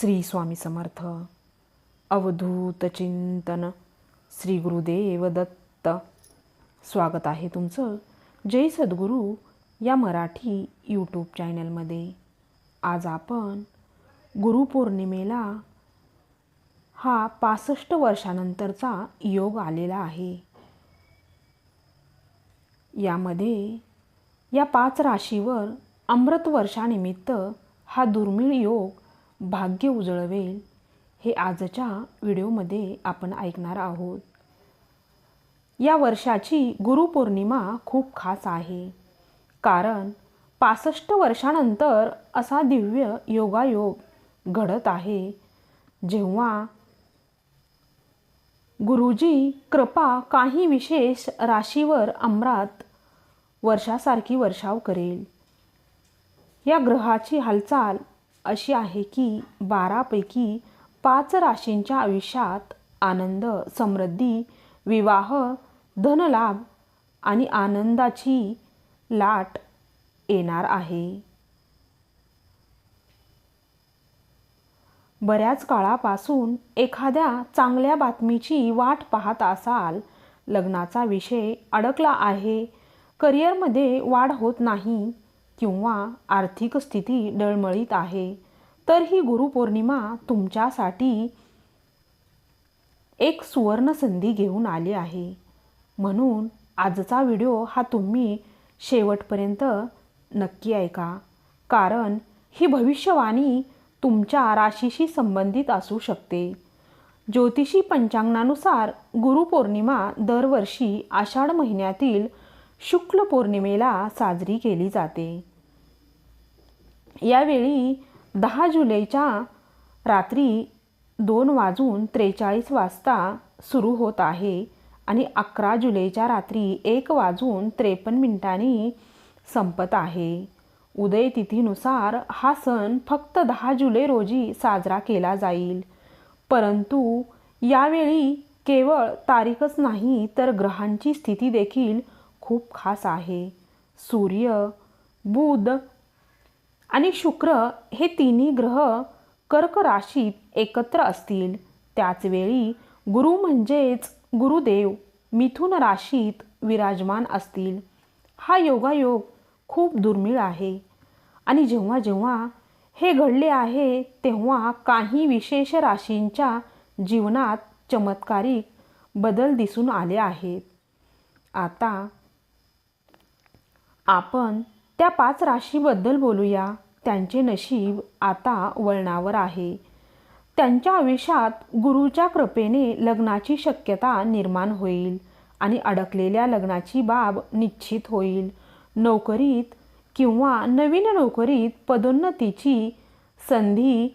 श्री स्वामी समर्थ. अवधूत चिंतन श्री गुरुदेव दत्त. स्वागत आहे तुमचं जय सद्गुरू या मराठी यूट्यूब चॅनलमध्ये आज आपण गुरुपौर्णिमेला हा पासष्ट वर्षानंतरचा योग आलेला आहे. यामध्ये या पाच राशीवर अमृत वर्षानिमित्त हा दुर्मिळ योग भाग्य उजळवेल हे आजच्या व्हिडिओमध्ये आपण ऐकणार आहोत. या वर्षाची गुरुपौर्णिमा खूप खास आहे. कारण पासष्ट वर्षानंतर असा दिव्य योगायोग घडत आहे. जेव्हा गुरुजी कृपा काही विशेष राशीवर अमरात वर्षासारखी वर्षाव करेल. या ग्रहाची हालचाल अशी आहे की बारापैकी पाच राशींच्या आयुष्यात आनंद समृद्धी विवाह धनलाभ आणि आनंदाची लाट येणार आहे. बऱ्याच काळापासून एखाद्या चांगल्या बातमीची वाट पाहत असाल लग्नाचा विषय अडकला आहे करिअरमध्ये वाढ होत नाही किंवा आर्थिक स्थिती डळमळीत आहे तर ही गुरुपौर्णिमा तुमच्यासाठी एक सुवर्ण संधी घेऊन आली आहे. म्हणून आजचा व्हिडिओ हा तुम्ही शेवटपर्यंत नक्की ऐका. कारण ही भविष्यवाणी तुमच्या राशीशी संबंधित असू शकते. ज्योतिषी पंचांगणानुसार गुरुपौर्णिमा दरवर्षी आषाढ महिन्यातील शुक्ल पौर्णिमेला साजरी केली जाते. यावेळी दहा जुलैच्या रात्री दोन वाजून त्रेचाळीस वाजता सुरू होत आहे आणि अकरा जुलैच्या रात्री एक वाजून त्रेपन्न मिनिटांनी संपत आहे. उदय तिथीनुसार हा सण फक्त दहा जुलै रोजी साजरा केला जाईल. परंतु यावेळी केवळ तारीखच नाही तर ग्रहांची स्थिती देखील खूप खास आहे. सूर्य बुध आणि शुक्र हे तिन्ही ग्रह कर्क राशीत एकत्र असतील. त्याचवेळी गुरु म्हणजेच गुरुदेव मिथुन राशीत विराजमान असतील. हा योगायोग खूप दुर्मिळ आहे. आणि जेव्हा जेव्हा हे घडले आहे तेव्हा काही विशेष राशींच्या जीवनात चमत्कारिक बदल दिसून आले आहेत. आता आपण त्या पाच राशीबद्दल बोलूया. त्यांचे नशीब आता वळणावर आहे. त्यांच्या आयुष्यात गुरुच्या कृपेने लग्नाची शक्यता निर्माण होईल आणि अडकलेल्या लग्नाची बाब निश्चित होईल. नोकरीत किंवा नवीन नोकरीत पदोन्नतीची संधी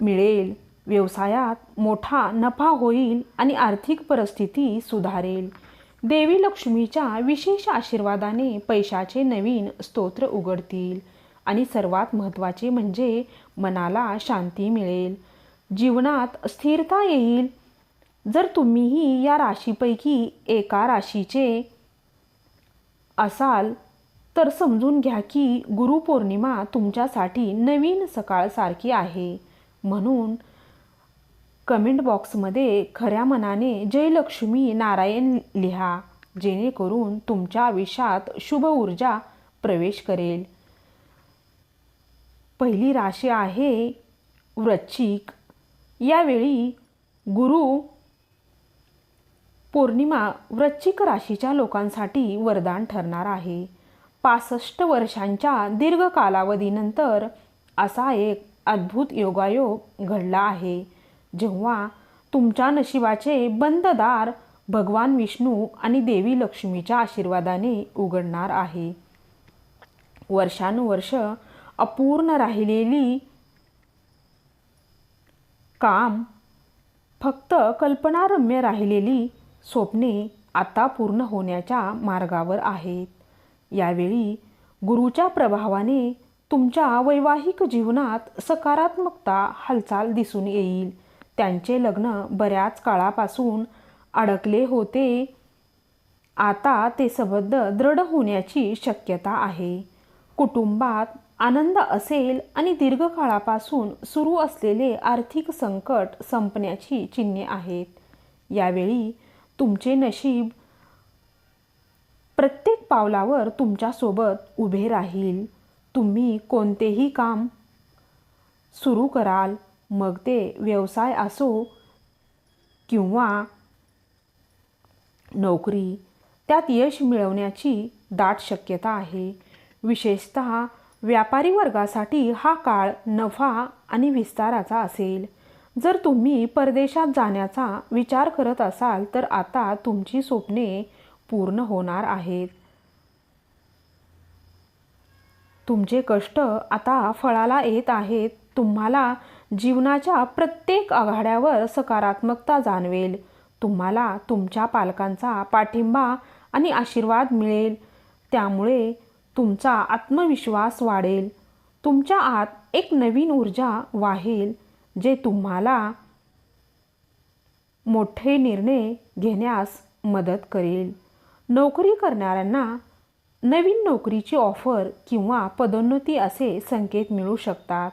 मिळेल. व्यवसायात मोठा नफा होईल आणि आर्थिक परिस्थिती सुधारेल. देवी लक्ष्मीच्या विशेष आशीर्वादाने पैशाचे नवीन स्तोत्र उघडतील. आणि सर्वात महत्त्वाचे म्हणजे मनाला शांती मिळेल. जीवनात स्थिरता येईल. जर तुम्हीही या राशीपैकी एका राशीचे असाल तर समजून घ्या की गुरुपौर्णिमा तुमच्यासाठी नवीन सकाळसारखी आहे. म्हणून कमेंट बॉक्समध्ये खऱ्या मनाने जयलक्ष्मी नारायण लिहा जेणेकरून तुमच्या आयुष्यात शुभ ऊर्जा प्रवेश करेल. पहिली राशी आहे वृश्चिक. यावेळी गुरु पौर्णिमा वृश्चिक राशीच्या लोकांसाठी वरदान ठरणार आहे. पासष्ट वर्षांच्या दीर्घ कालावधीनंतर असा एक अद्भुत योगायोग घडला आहे. जेव्हा तुमच्या नशिबाचे बंद दार भगवान विष्णू आणि देवी लक्ष्मीच्या आशीर्वादाने उघडणार आहे. वर्षानुवर्ष अपूर्ण राहिलेली काम फक्त कल्पनारम्य राहिलेली स्वप्ने आता पूर्ण होण्याच्या मार्गावर आहेत. यावेळी गुरुच्या प्रभावाने तुमच्या वैवाहिक जीवनात सकारात्मकता हालचाल दिसून येईल. त्यांचे लग्न बऱ्याच काळापासून अडकले होते. आता ते संबंध दृढ होण्याची शक्यता आहे. कुटुंबात आनंद असेल आणि दीर्घकाळापासून सुरू असलेले आर्थिक संकट संपण्याची चिन्हे आहेत. यावेळी तुमचे नशीब प्रत्येक पावलावर तुमच्यासोबत उभे राहील. तुम्ही कोणतेही काम सुरू कराल. मग ते व्यवसाय असो किंवा नोकरी त्यात यश मिळवण्याची दाट शक्यता आहे. विशेषत व्यापारी वर्गासाठी हा काळ नफा आणि विस्ताराचा असेल. जर तुम्ही परदेशात जाण्याचा विचार करत असाल तर आता तुमची स्वप्ने पूर्ण होणार आहेत. तुमचे कष्ट आता फळाला येत आहेत. तुम्हाला जीवनाच्या प्रत्येक आघाड्यावर सकारात्मकता जाणवेल. तुम्हाला तुमच्या पालकांचा पाठिंबा आणि आशीर्वाद मिळेल. त्यामुळे तुमचा आत्मविश्वास वाढेल. तुमच्या आत एक नवीन ऊर्जा वाहेल जे तुम्हाला मोठे निर्णय घेण्यास मदत करेल. नोकरी करणाऱ्यांना नवीन नोकरीची ऑफर किंवा पदोन्नती असे संकेत मिळू शकतात.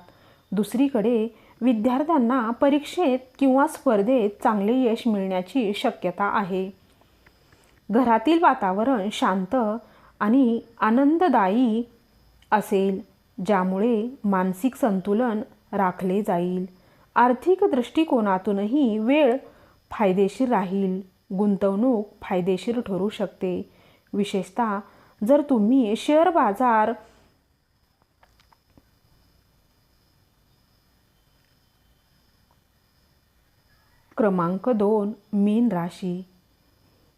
दुसरीकडे विद्यार्थ्यांना परीक्षेत किंवा स्पर्धेत चांगले यश मिळण्याची शक्यता आहे. घरातील वातावरण शांत आणि आनंददायी असेल ज्यामुळे मानसिक संतुलन राखले जाईल. आर्थिक दृष्टिकोनातूनही वेळ फायदेशीर राहील गुंतवणूक फायदेशीर ठरू शकते. विशेषतः जर तुम्ही शेअर बाजार क्रमांक दोन मीन राशी.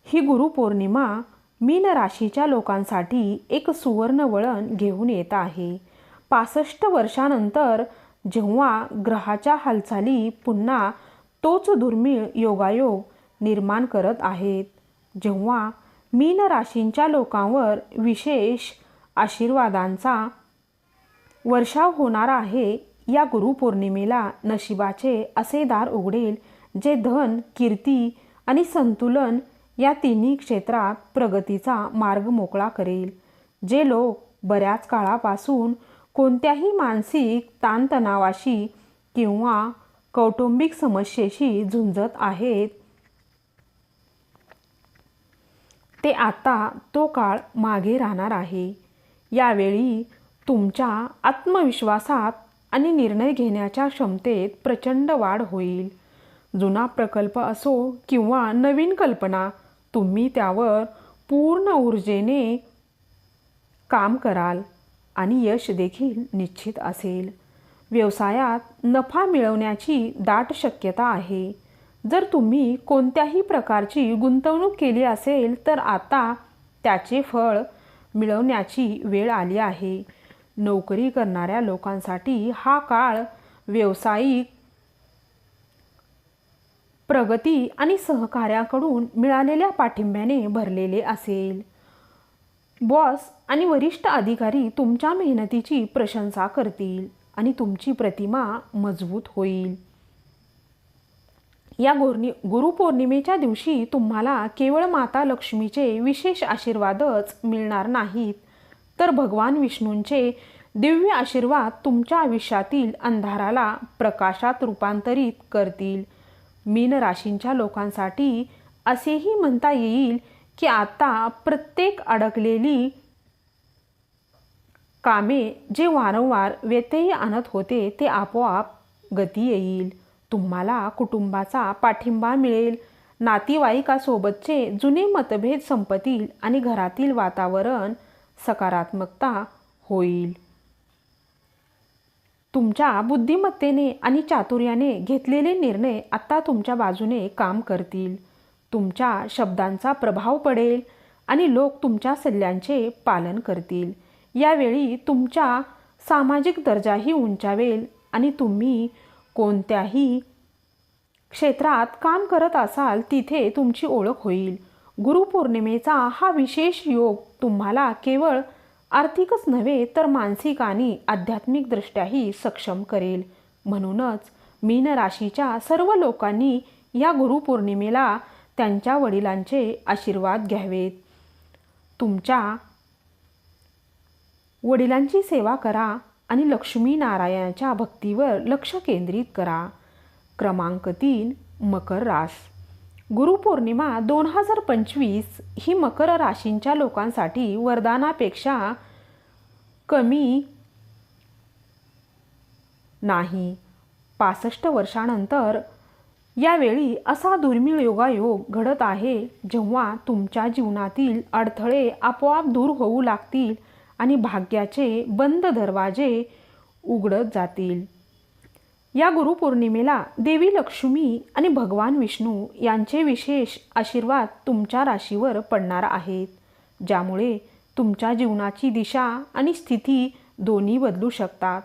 ही गुरुपौर्णिमा मीन राशीच्या लोकांसाठी एक सुवर्ण वळण घेऊन येत आहे. पासष्ट वर्षानंतर जेव्हा ग्रहाच्या हालचाली पुन्हा तोच दुर्मिळ योगायोग निर्माण करत आहेत जेव्हा मीन राशींच्या लोकांवर विशेष आशीर्वादांचा वर्षाव होणार आहे या गुरुपौर्णिमेला नशिबाचे असे दार उघडेल जे धन कीर्ती आणि संतुलन या तिन्ही क्षेत्रात प्रगतीचा मार्ग मोकळा करेल. जे लोक बऱ्याच काळापासून कोणत्याही मानसिक ताणतणावाशी किंवा कौटुंबिक समस्येशी झुंजत आहेत. ते आता तो काळ मागे राहणार आहे. यावेळी तुमच्या आत्मविश्वासात आणि निर्णय घेण्याच्या क्षमतेत प्रचंड वाढ होईल. जुना प्रकल्प असो किंवा नवीन कल्पना तुम्ही त्यावर पूर्ण ऊर्जेने काम कराल आणि यश देखील निश्चित असेल. व्यवसायात नफा मिळवण्याची दाट शक्यता आहे. जर तुम्ही कोणत्याही प्रकारची गुंतवणूक केली असेल तर आता त्याचे फळ मिळवण्याची वेळ आली आहे. नोकरी करणाऱ्या लोकांसाठी हा काळ व्यावसायिक प्रगती आणि सहकार्याकडून मिळालेल्या पाठिंब्याने भरलेले असेल. बॉस आणि वरिष्ठ अधिकारी तुमच्या मेहनतीची प्रशंसा करतील आणि तुमची प्रतिमा मजबूत होईल. या गोरणी गुरुपौर्णिमेच्या दिवशी तुम्हाला केवळ माता लक्ष्मीचे विशेष आशीर्वादच मिळणार नाहीत तर भगवान विष्णूंचे दिव्य आशीर्वाद तुमच्या आयुष्यातील अंधाराला प्रकाशात रूपांतरित करतील. मीन राशींच्या लोकांसाठी असेही म्हणता येईल की आता प्रत्येक अडकलेली कामे जे वारंवार व्यत्यय आणत होते ते आपोआप गती येईल. तुम्हाला कुटुंबाचा पाठिंबा मिळेल. नातेवाईकासोबतचे जुने मतभेद संपतील आणि घरातील वातावरण सकारात्मकता होईल. तुमच्या बुद्धिमत्तेने आणि चातुर्याने घेतलेले निर्णय आत्ता तुमच्या बाजूने काम करतील. तुमच्या शब्दांचा प्रभाव पडेल आणि लोक तुमच्या सल्ल्यांचे पालन करतील. यावेळी तुमच्या सामाजिक दर्जाही उंचावेल आणि तुम्ही कोणत्याही क्षेत्रात काम करत असाल तिथे तुमची ओळख होईल. गुरुपौर्णिमेचा हा विशेष योग तुम्हाला केवळ आर्थिकच नव्हे तर मानसिक आणि आध्यात्मिकदृष्ट्याही सक्षम करेल. म्हणूनच मीन राशीच्या सर्व लोकांनी या गुरुपौर्णिमेला त्यांच्या वडिलांचे आशीर्वाद घ्यावेत. तुमच्या वडिलांची सेवा करा आणि लक्ष्मीनारायणाच्या भक्तीवर लक्ष केंद्रित करा. क्रमांक तीन मकर रास. गुरुपौर्णिमा दोन हजार पंचवीस ही मकर राशींच्या लोकांसाठी वरदानापेक्षा कमी नाही. पासष्ट वर्षानंतर यावेळी असा दुर्मिळ योगायोग घडत आहे जेव्हा तुमच्या जीवनातील अडथळे आपोआप दूर होऊ लागतील आणि भाग्याचे बंद दरवाजे उघडत जातील. या गुरुपौर्णिमेला देवी लक्ष्मी आणि भगवान विष्णू यांचे विशेष आशीर्वाद तुमच्या राशीवर पडणार आहेत ज्यामुळे तुमच्या जीवनाची दिशा आणि स्थिती दोन्ही बदलू शकतात.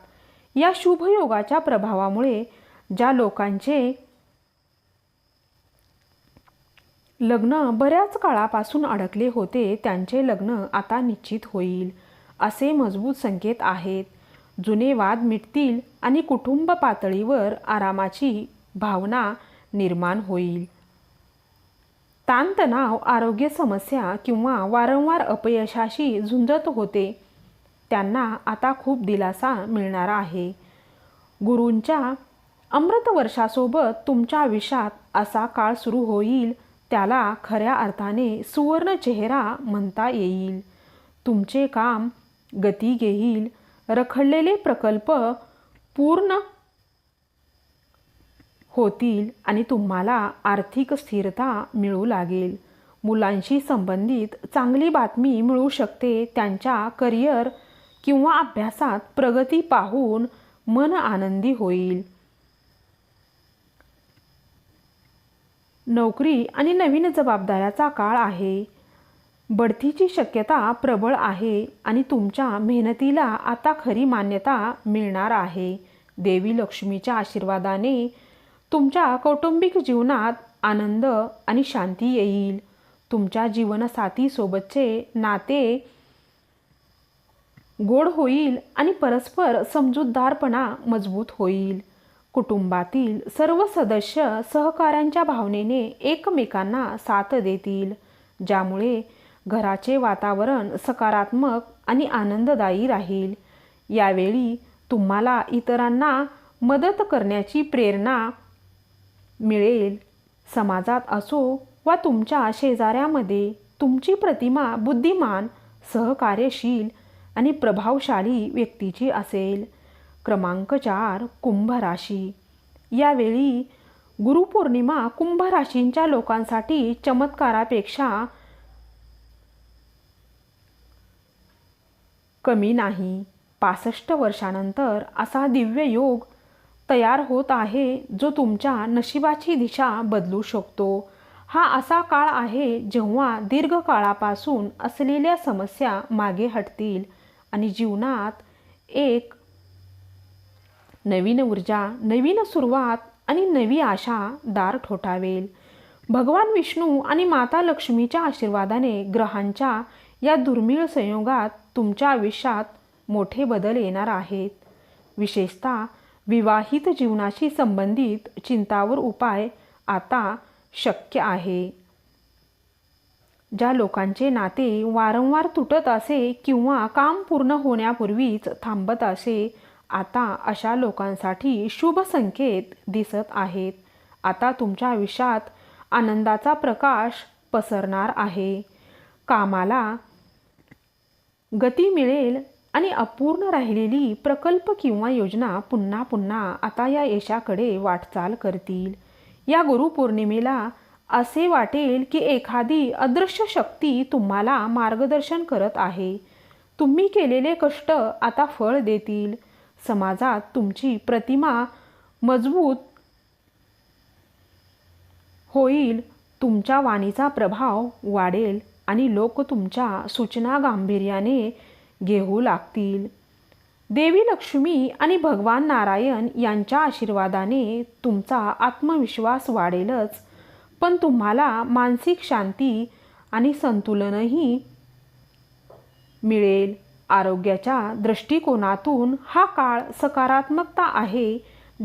या शुभयोगाच्या प्रभावामुळे ज्या लोकांचे लग्न बऱ्याच काळापासून अडकले होते त्यांचे लग्न आता निश्चित होईल असे मजबूत संकेत आहेत. जुने वाद मिटतील आणि कुटुंब पातळीवर आरामाची भावना निर्माण होईल. ताणतणाव आरोग्य समस्या किंवा वारंवार अपयशाशी झुंजत होते. त्यांना आता खूप दिलासा मिळणार आहे. गुरूंच्या अमृत वर्षासोबत तुमच्या आयुष्यात असा काळ सुरू होईल त्याला खऱ्या अर्थाने सुवर्ण चेहरा म्हणता येईल. तुमचे काम गती घेईल रखडलेले प्रकल्प पूर्ण होतील आणि तुम्हाला आर्थिक स्थिरता मिळू लागेल. मुलांशी संबंधित चांगली बातमी मिळू शकते. त्यांच्या करिअर किंवा अभ्यासात प्रगती पाहून मन आनंदी होईल. नोकरी आणि नवीन जबाबदाऱ्याचा काळ आहे. बढतीची शक्यता प्रबळ आहे आणि तुमच्या मेहनतीला आता खरी मान्यता मिळणार आहे. देवी लक्ष्मीच्या आशीर्वादाने तुमच्या कौटुंबिक जीवनात आनंद आणि शांती येईल. तुमच्या जीवनसाथीसोबतचे नाते गोड होईल आणि परस्पर समजूतदारपणा मजबूत होईल. कुटुंबातील सर्व सदस्य सहकाऱ्यांच्या भावनेने एकमेकांना साथ देतील ज्यामुळे घराचे वातावरण सकारात्मक आणि आनंददायी राहील. यावेळी तुम्हाला इतरांना मदत करण्याची प्रेरणा मिळेल. समाजात असो वा तुमच्या शेजाऱ्यामध्ये तुमची प्रतिमा बुद्धिमान सहकार्यशील आणि प्रभावशाली व्यक्तीची असेल. क्रमांक चार कुंभ राशी. यावेळी गुरुपौर्णिमा कुंभ राशींच्या लोकांसाठी चमत्कारापेक्षा कमी नाही. पासष्ट वर्षानंतर असा दिव्य योग तयार होत आहे जो तुमच्या नशिबाची दिशा बदलू शकतो. हा असा काळ आहे जेव्हा दीर्घकाळापासून असलेल्या समस्या मागे हटतील आणि जीवनात एक नवीन ऊर्जा नवीन सुरुवात आणि नवी आशा दार ठोठावेल. भगवान विष्णू आणि माता लक्ष्मीच्या आशीर्वादाने ग्रहांच्या या दुर्मिळ संयोगात तुमच्या आयुष्यात मोठे बदल येणार आहेत. विशेषतः विवाहित जीवनाशी संबंधित चिंतावर उपाय आता शक्य आहे. ज्या लोकांचे नाते वारंवार तुटत असे किंवा काम पूर्ण होण्यापूर्वीच थांबत असे आता अशा लोकांसाठी शुभ संकेत दिसत आहेत. आता तुमच्या आयुष्यात आनंदाचा प्रकाश पसरणार आहे. कामाला गती मिळेल आणि अपूर्ण राहिलेली प्रकल्प किंवा योजना पुन्हा पुन्हा आता या यशाकडे वाटचाल करतील. या गुरुपौर्णिमेला असे वाटेल की एखादी अदृश्य शक्ती तुम्हाला मार्गदर्शन करत आहे. तुम्ही केलेले कष्ट आता फळ देतील. समाजात तुमची प्रतिमा मजबूत होईल. तुमच्या वाणीचा प्रभाव वाढेल. आणि लोक तुमच्या सूचना गांभीर्याने घेऊ लागतील. देवी लक्ष्मी आणि भगवान नारायण यांच्या आशीर्वादाने तुमचा आत्मविश्वास वाढेलच. पण तुम्हाला मानसिक शांती आणि संतुलनही मिळेल. आरोग्याच्या दृष्टिकोनातून हा काळ सकारात्मकता आहे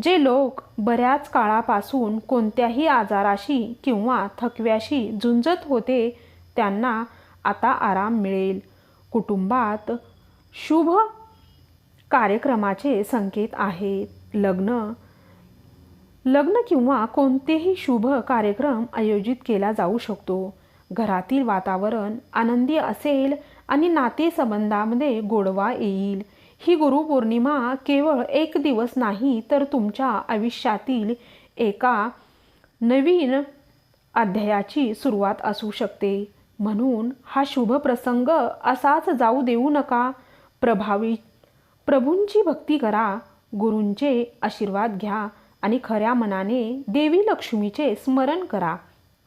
जे लोक बऱ्याच काळापासून कोणत्याही आजाराशी किंवा थकव्याशी झुंजत होते त्यांना आता आराम मिळेल. कुटुंबात शुभ कार्यक्रमाचे संकेत आहेत. लग्न लग्न किंवा कोणतेही शुभ कार्यक्रम आयोजित केला जाऊ शकतो. घरातील वातावरण आनंदी असेल आणि नातेसंबंधामध्ये गोडवा येईल. ही गुरुपौर्णिमा केवळ एक दिवस नाही तर तुमच्या आयुष्यातील एका नवीन अध्यायाची सुरुवात असू शकते. म्हणून हा शुभ प्रसंग असाच जाऊ देऊ नका. प्रभावी प्रभूंची भक्ती करा गुरूंचे आशीर्वाद घ्या आणि खऱ्या मनाने देवी लक्ष्मीचे स्मरण करा.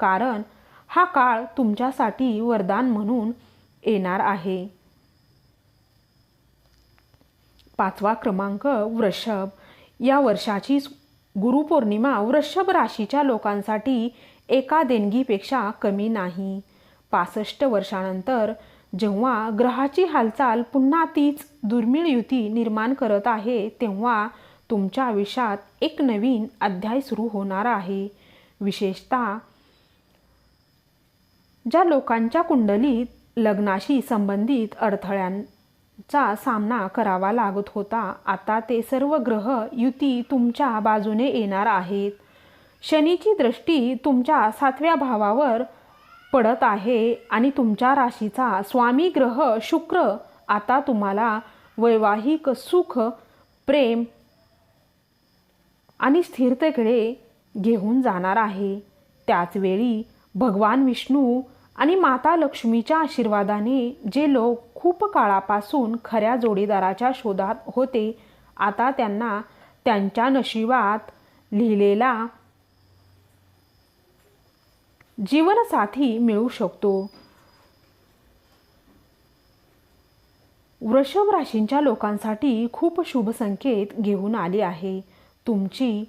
कारण हा काळ तुमच्यासाठी वरदान म्हणून येणार आहे. पाचवा क्रमांक वृषभ. या वर्षाची गुरुपौर्णिमा वृषभ राशीच्या लोकांसाठी एका देणगीपेक्षा कमी नाही. पासष्ट वर्षानंतर जेव्हा ग्रहाची हालचाल पुन्हा तीच दुर्मिळ युती निर्माण करत आहे तेव्हा तुमच्या आयुष्यात एक नवीन अध्याय सुरू होणार आहे. विशेषतः ज्या लोकांच्या कुंडलीत लग्नाशी संबंधित अडथळ्यांचा सामना करावा लागत होता आता ते सर्व ग्रह युती तुमच्या बाजूने येणार आहेत. शनीची दृष्टी तुमच्या सातव्या भावावर पडत आहे आणि तुमच्या राशीचा स्वामी ग्रह शुक्र. आता तुम्हाला वैवाहिक सुख प्रेम आणि स्थिरतेकडे घेऊन जाणार आहे. त्याचवेळी भगवान विष्णू आणि माता लक्ष्मीच्या आशीर्वादाने जे लोक खूप काळापासून खऱ्या जोडीदाराच्या शोधात होते आता त्यांना त्यांच्या नशिबात लिहिलेला जीवनसाथी मिळू शकतो. वृषभ राशींच्या लोकांसाठी खूप शुभ संकेत घेऊन आले आहे. तुमची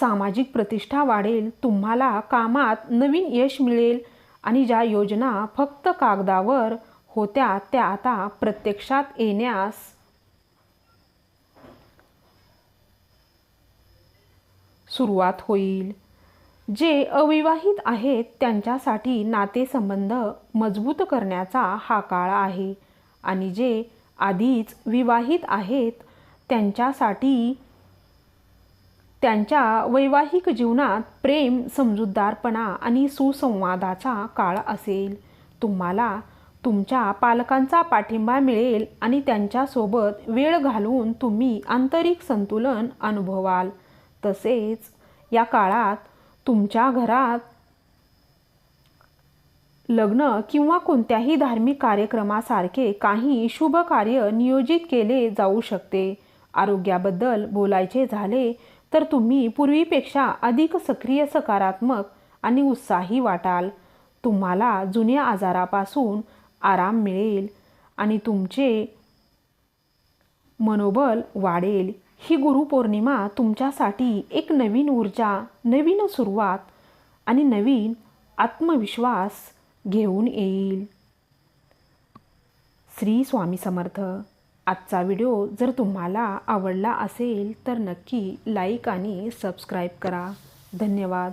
सामाजिक प्रतिष्ठा वाढेल तुम्हाला कामात नवीन यश मिळेल आणि ज्या योजना फक्त कागदावर होत्या त्या आता प्रत्यक्षात येण्यास सुरुवात होईल. जे अविवाहित आहेत त्यांच्यासाठी नातेसंबंध मजबूत करण्याचा हा काळ आहे. आणि जे आधीच विवाहित आहेत त्यांच्यासाठी त्यांच्या वैवाहिक जीवनात प्रेम समजूतदारपणा आणि सुसंवादाचा काळ असेल. तुम्हाला तुमच्या पालकांचा पाठिंबा मिळेल आणि त्यांच्यासोबत वेळ घालून तुम्ही आंतरिक संतुलन अनुभवाल. तसेच या काळात तुमच्या घरात लग्न किंवा कोणत्याही धार्मिक कार्यक्रमासारखे काही शुभ कार्य नियोजित केले जाऊ शकते. आरोग्याबद्दल बोलायचे झाले तर तुम्ही पूर्वीपेक्षा अधिक सक्रिय सकारात्मक आणि उत्साही वाटाल. तुम्हाला जुन्या आजारापासून आराम मिळेल आणि तुमचे मनोबल वाढेल. ही गुरुपौर्णिमा तुमच्यासाठी एक नवीन ऊर्जा नवीन सुरुवात आणि नवीन आत्मविश्वास घेऊन येईल. श्री स्वामी समर्थ. आजचा व्हिडिओ जर तुम्हाला आवडला असेल तर नक्की लाईक आणि सबस्क्राईब करा. धन्यवाद.